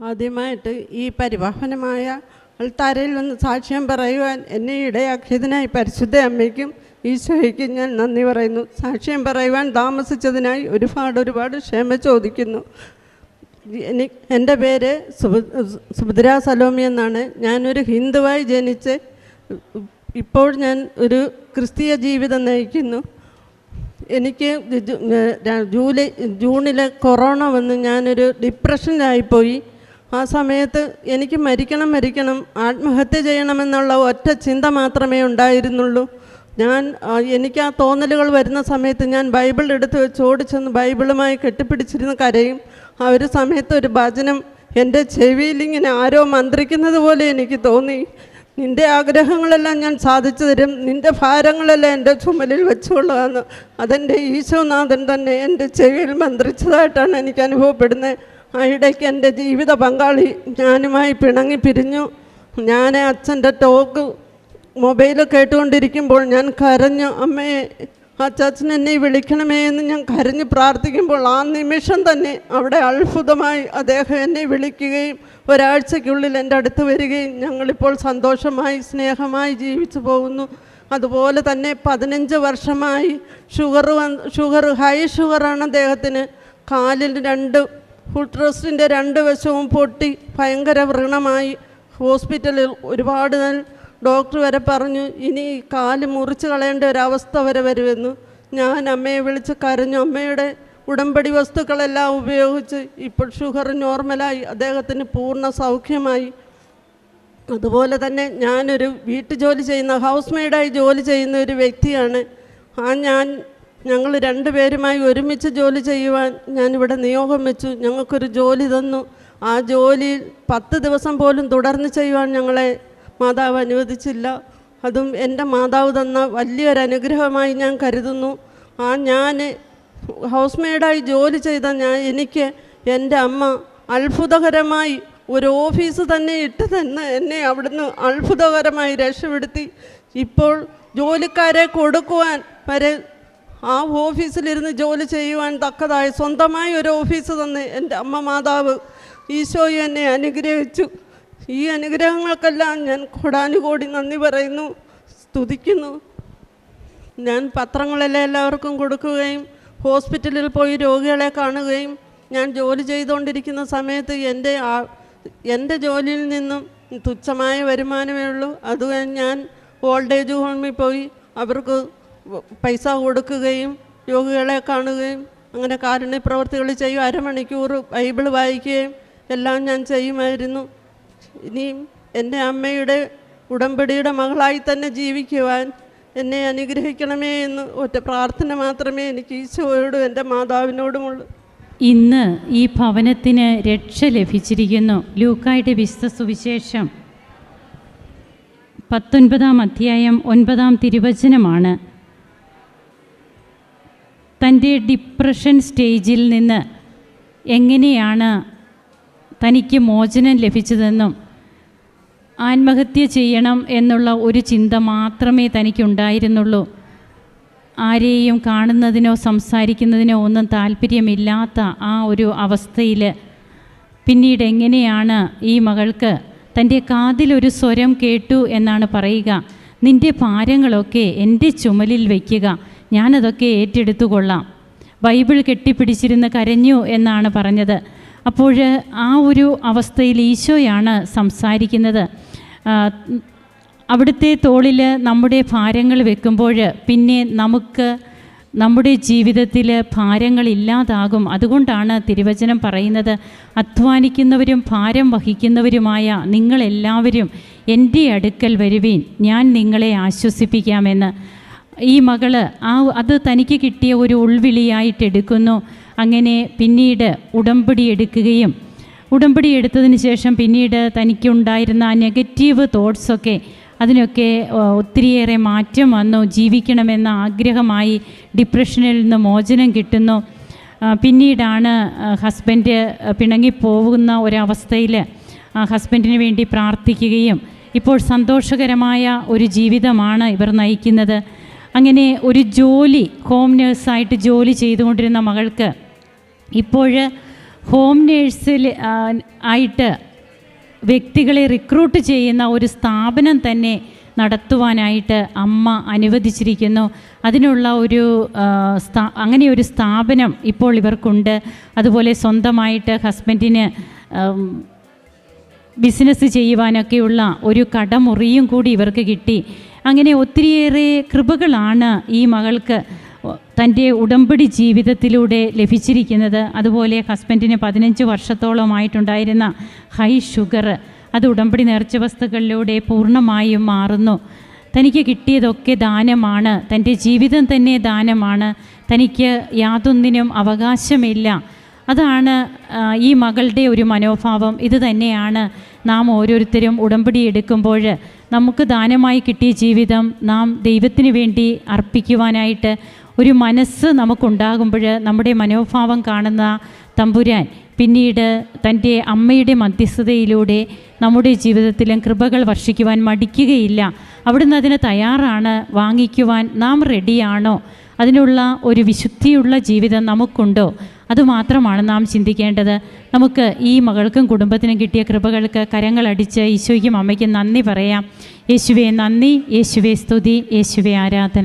ആദ്യമായിട്ട് ഈ പരിവാഹനമായ അൾത്താരയിൽ വന്ന് സാക്ഷ്യം പറയുവാൻ എന്നെ ഇടയാക്കിയതിനായി പരിശുദ്ധ അമ്മയ്ക്കും ഈശോയ്ക്കും ഞാൻ നന്ദി പറയുന്നു. സാക്ഷ്യം പറയുവാൻ താമസിച്ചതിനായി ഒരുപാട് ഒരുപാട് ക്ഷമ ചോദിക്കുന്നു. എനി എന്റെ പേര് സുഭ സുഭദ്ര സലോമി എന്നാണ്. ഞാനൊരു ഹിന്ദുവായി ജനിച്ച് ഇപ്പോൾ ഞാൻ ഒരു ക്രിസ്തീയ ജീവിതം നയിക്കുന്നു. എനിക്ക് ജൂലൈ ജൂണിലെ കൊറോണ വന്ന് ഞാനൊരു ഡിപ്രഷനിലായിപ്പോയി ആ സമയത്ത് എനിക്ക് മരിക്കണം മരിക്കണം ആത്മഹത്യ ചെയ്യണമെന്നുള്ള ഒറ്റ ചിന്ത മാത്രമേ ഉണ്ടായിരുന്നുള്ളൂ. ഞാൻ എനിക്ക് ആ തോന്നലുകൾ വരുന്ന സമയത്ത് ഞാൻ ബൈബിൾ എടുത്ത് വെച്ച് ഓടിച്ചെന്ന് ബൈബിളുമായി കെട്ടിപ്പിടിച്ചിരുന്ന കരയും. ആ ഒരു സമയത്ത് ഒരു ഭജനം എന്റെ ചെവിയിൽ ഇങ്ങനെ ആരോ മന്ത്രിക്കുന്നത് പോലെ എനിക്ക് തോന്നി. നിന്റെ ആഗ്രഹങ്ങളെല്ലാം ഞാൻ സാധിച്ചു തരും. നിന്റെ ഭാരങ്ങളെല്ലാം എന്റെ ചുമലിൽ വെച്ചുകൊള്ളുകയെന്ന് അതെന്റെ ഈശോനാഥൻ തന്നെ എന്റെ ചെവിയിൽ മന്ത്രിച്ചതായിട്ടാണ് എനിക്ക് അനുഭവപ്പെടുന്നത്. ഇടയ്ക്ക് എന്റെ ജീവിത പങ്കാളി ഞാനുമായി പിണങ്ങി പിരിഞ്ഞു. ഞാൻ അച്ഛന്റെ ടോക്ക് മൊബൈൽ കേട്ടുകൊണ്ടിരിക്കുമ്പോൾ ഞാൻ കരഞ്ഞു അമ്മയെ അച്ചാച്ചൻ എന്നെ വിളിക്കണമേ എന്ന് ഞാൻ കരഞ്ഞ് പ്രാർത്ഥിക്കുമ്പോൾ ആ നിമിഷം തന്നെ അവിടെ അത്ഭുതമായി അദ്ദേഹം എന്നെ വിളിക്കുകയും ഒരാഴ്ചയ്ക്കുള്ളിൽ എന്റെ അടുത്ത് വരികയും ഞങ്ങളിപ്പോൾ സന്തോഷമായി സ്നേഹമായി ജീവിച്ചു പോകുന്നു. അതുപോലെ തന്നെ പതിനഞ്ച് വർഷമായി ഷുഗർ ഷുഗർ ഹൈ ഷുഗറാണ് അദ്ദേഹത്തിന്. കാലിൽ രണ്ട് ഫുഡ് ട്രസ്റ്റിന്റെ രണ്ട് വശവും പൊട്ടി ഭയങ്കര വ്രണമായി. ഹോസ്പിറ്റലിൽ ഒരുപാട് നാൾ ഡോക്ടർ വരെ പറഞ്ഞു ഇനി കാൽ മുറിച്ച് കളയേണ്ട ഒരവസ്ഥ വരെ വരുമെന്ന്. ഞാൻ അമ്മയെ വിളിച്ച് കരഞ്ഞു. അമ്മയുടെ ഉടമ്പടി വസ്തുക്കളെല്ലാം ഉപയോഗിച്ച് ഇപ്പോൾ ഷുഗർ നോർമലായി. അദ്ദേഹത്തിന് പൂർണ സൗഖ്യമായി. അതുപോലെ തന്നെ ഞാനൊരു വീട്ടു ജോലി ചെയ്യുന്ന ഹൗസ് മെയ്ഡായി ജോലി ചെയ്യുന്ന ഒരു വ്യക്തിയാണ്. ആ ഞാൻ ഞങ്ങൾ രണ്ടുപേരുമായി ഒരുമിച്ച് ജോലി ചെയ്യുവാൻ ഞാനിവിടെ നിയോഗം വെച്ചു. ഞങ്ങൾക്കൊരു ജോലി തന്നു. ആ ജോലി പത്ത് ദിവസം പോലും തുടർന്ന് ചെയ്യുവാൻ ഞങ്ങളെ മാതാവ് അനുവദിച്ചില്ല. അതും എന്റെ മാതാവ് തന്ന വലിയൊരു അനുഗ്രഹമായി ഞാൻ കരുതുന്നു. ആ ഞാൻ ഹൗസ് മെയ്ഡായി ജോലി ചെയ്ത ഞാൻ എനിക്ക് എന്റെ അമ്മ അത്ഭുതകരമായി ഒരു ഓഫീസ് തന്നെ ഇട്ട് തന്നെ എന്നെ അവിടുന്ന് അത്ഭുതകരമായി രക്ഷപ്പെടുത്തി. ഇപ്പോൾ ജോലിക്കാരെ കൊടുക്കുവാൻ വരെ ആ ഓഫീസിലിരുന്ന് ജോലി ചെയ്യുവാൻ തക്കതായ സ്വന്തമായി ഒരു ഓഫീസ് തന്ന് എന്റെ അമ്മ മാതാവ് ഈശോയെ എന്നെ അനുഗ്രഹിച്ചു. ഈ അനുഗ്രഹങ്ങൾക്കെല്ലാം ഞാൻ കൊടാനുകോടി നന്ദി പറയുന്നു സ്തുതിക്കുന്നു. ഞാൻ പത്രങ്ങളെല്ലാം എല്ലാവർക്കും കൊടുക്കുകയും ഹോസ്പിറ്റലിൽ പോയി രോഗികളെ കാണുകയും ഞാൻ ജോലി ചെയ്തുകൊണ്ടിരിക്കുന്ന സമയത്ത് എന്റെ എന്റെ ജോലിയിൽ നിന്നും തുച്ഛമായ വരുമാനമേ ഉള്ളൂ. അത് ഞാൻ ഓൾഡ് ഏജ് ഹോമിൽ പോയി അവർക്ക് പൈസ കൊടുക്കുകയും യോഗികളെ കാണുകയും അങ്ങനെ കാരുണ്യ പ്രവർത്തികൾ ചെയ്യും. അരമണിക്കൂർ ബൈബിൾ വായിക്കുകയും എല്ലാം ഞാൻ ചെയ്യുമായിരുന്നു. ഇനിയും എന്റെ അമ്മയുടെ ഉടമ്പടിയുടെ മകളായി തന്നെ ജീവിക്കുവാൻ എന്നെ അനുഗ്രഹിക്കണമേ എന്ന് ഒറ്റ പ്രാർത്ഥന മാത്രമേ എനിക്ക് ഈശോയോടും എന്റെ മാതാവിനോടുമുള്ളൂ. ഇന്ന് ഈ ഭവനത്തിന് രക്ഷ ലഭിച്ചിരിക്കുന്നു. ലൂക്കായുടെ വിശുദ്ധ സുവിശേഷം പത്തൊൻപതാം അധ്യായം ഒൻപതാം തിരുവചനമാണ്. തന്റെ ഡിപ്രഷൻ സ്റ്റേജിൽ നിന്ന് എങ്ങനെയാണ് തനിക്ക് മോചനം ലഭിച്ചതെന്നും ആത്മഹത്യ ചെയ്യണം എന്നുള്ള ഒരു ചിന്ത മാത്രമേ തനിക്കുണ്ടായിരുന്നുള്ളൂ. ആരെയും കാണുന്നതിനോ സംസാരിക്കുന്നതിനോ ഒന്നും താല്പര്യമില്ലാത്ത ആ ഒരു അവസ്ഥയിൽ പിന്നീട് എങ്ങനെയാണ് ഈ മകൾക്ക് തന്റെ കാതിലൊരു സ്വരം കേട്ടു എന്നാണ് പറയുക. നിന്റെ ഭാരങ്ങളൊക്കെ എന്റെ ചുമലിൽ വയ്ക്കുക. ഞാനതൊക്കെ ഏറ്റെടുത്തു കൊള്ളാം ബൈബിൾ കെട്ടിപ്പിടിച്ചിരുന്ന് കരഞ്ഞു എന്നാണ് പറഞ്ഞത്. അപ്പോൾ ആ ഒരു അവസ്ഥയിൽ ഈശോയാണ് സംസാരിക്കുന്നത്. അവിടുത്തെ തോളിൽ നമ്മുടെ ഭാരങ്ങൾ വെക്കുമ്പോൾ പിന്നെ നമുക്ക് നമ്മുടെ ജീവിതത്തിൽ ഭാരങ്ങളില്ലാതാകും അതുകൊണ്ടാണ് തിരുവചനം പറയുന്നത് അധ്വാനിക്കുന്നവരും ഭാരം വഹിക്കുന്നവരുമായ നിങ്ങളെല്ലാവരും എന്റെ അടുക്കൽ വരുവീൻ. ഞാൻ നിങ്ങളെ ആശ്വസിപ്പിക്കാമെന്ന്. ഈ മകൾ ആ അത് തനിക്ക് കിട്ടിയ ഒരു ഉൾവിളിയായിട്ട് എടുക്കുന്നു. അങ്ങനെ പിന്നീട് ഉടമ്പടി എടുക്കുകയും ഉടമ്പടി എടുത്തതിന് ശേഷം പിന്നീട് തനിക്കുണ്ടായിരുന്ന ആ നെഗറ്റീവ് തോട്ട്സൊക്കെ അതിനൊക്കെ ഒത്തിരിയേറെ മാറ്റം വന്നു. ജീവിക്കണമെന്ന ആഗ്രഹമായി ഡിപ്രഷനിൽ നിന്ന് മോചനം കിട്ടുന്നു. പിന്നീടാണ് ഹസ്ബൻഡ് പിണങ്ങിപ്പോകുന്ന ഒരവസ്ഥയിൽ ഹസ്ബൻഡിന് വേണ്ടി പ്രാർത്ഥിക്കുകയും. ഇപ്പോൾ സന്തോഷകരമായ ഒരു ജീവിതമാണ് ഇവർ നയിക്കുന്നത്. അങ്ങനെ ഒരു ജോലി ഹോം നേഴ്സായിട്ട് ജോലി ചെയ്തുകൊണ്ടിരുന്ന മകൾക്ക് ഇപ്പോൾ ഹോം നേഴ്സിൽ ആയിട്ട് വ്യക്തികളെ റിക്രൂട്ട് ചെയ്യുന്ന ഒരു സ്ഥാപനം തന്നെ നടത്തുവാനായിട്ട് അമ്മ അനുവദിച്ചിരിക്കുന്നു. അതിനുള്ള ഒരു സ്ഥാ അങ്ങനെ ഒരു സ്ഥാപനം ഇപ്പോൾ ഇവർക്കുണ്ട്. അതുപോലെ സ്വന്തമായിട്ട് ഹസ്ബൻഡിന് ബിസിനസ് ചെയ്യുവാനൊക്കെയുള്ള ഒരു കടമുറിയും കൂടി ഇവർക്ക് കിട്ടി. അങ്ങനെ ഒത്തിരിയേറെ കൃപകളാണ് ഈ മകൾക്ക് തന്റെ ഉടമ്പടി ജീവിതത്തിലൂടെ ലഭിച്ചിരിക്കുന്നത്. അതുപോലെ ഹസ്ബൻഡിന് പതിനഞ്ച് വർഷത്തോളമായിട്ടുണ്ടായിരുന്ന ഹൈ ഷുഗർ അത് ഉടമ്പടി നേർച്ച വസ്തുക്കളിലൂടെ പൂർണമായും മാറുന്നു. തനിക്ക് കിട്ടിയതൊക്കെ ദാനമാണ് തന്റെ ജീവിതം തന്നെ ദാനമാണ്. തനിക്ക് യാതൊന്നിനും അവകാശമില്ല. അതാണ് ഈ മകളുടെ ഒരു മനോഭാവം. ഇത് തന്നെയാണ് നാം ഓരോരുത്തരും ഉടമ്പടി എടുക്കുമ്പോൾ നമുക്ക് ദാനമായി കിട്ടിയ ജീവിതം നാം ദൈവത്തിന് വേണ്ടി അർപ്പിക്കുവാനായിട്ട് ഒരു മനസ്സ് നമുക്കുണ്ടാകുമ്പോൾ നമ്മുടെ മനോഭാവം കാണുന്ന തമ്പുരാൻ പിന്നീട് തന്റെ അമ്മയുടെ മധ്യസ്ഥതയിലൂടെ നമ്മുടെ ജീവിതത്തിലും കൃപകൾ വർഷിക്കുവാൻ മടിക്കുകയില്ല. അവിടുന്ന് അതിന് തയ്യാറാണ് വാങ്ങിക്കുവാൻ നാം റെഡിയാണോ അതിനുള്ള ഒരു വിശുദ്ധിയുള്ള ജീവിതം നമുക്കുണ്ടോ? അതുമാത്രമാണ് നാം ചിന്തിക്കേണ്ടത്. നമുക്ക് ഈ മകൾക്കും കുടുംബത്തിനും കിട്ടിയ കൃപകൾക്ക് കരങ്ങളടിച്ച് ഈശോയ്ക്കും അമ്മയ്ക്കും നന്ദി പറയാം. യേശുവേ നന്ദി യേശുവേ സ്തുതി യേശുവേ ആരാധന.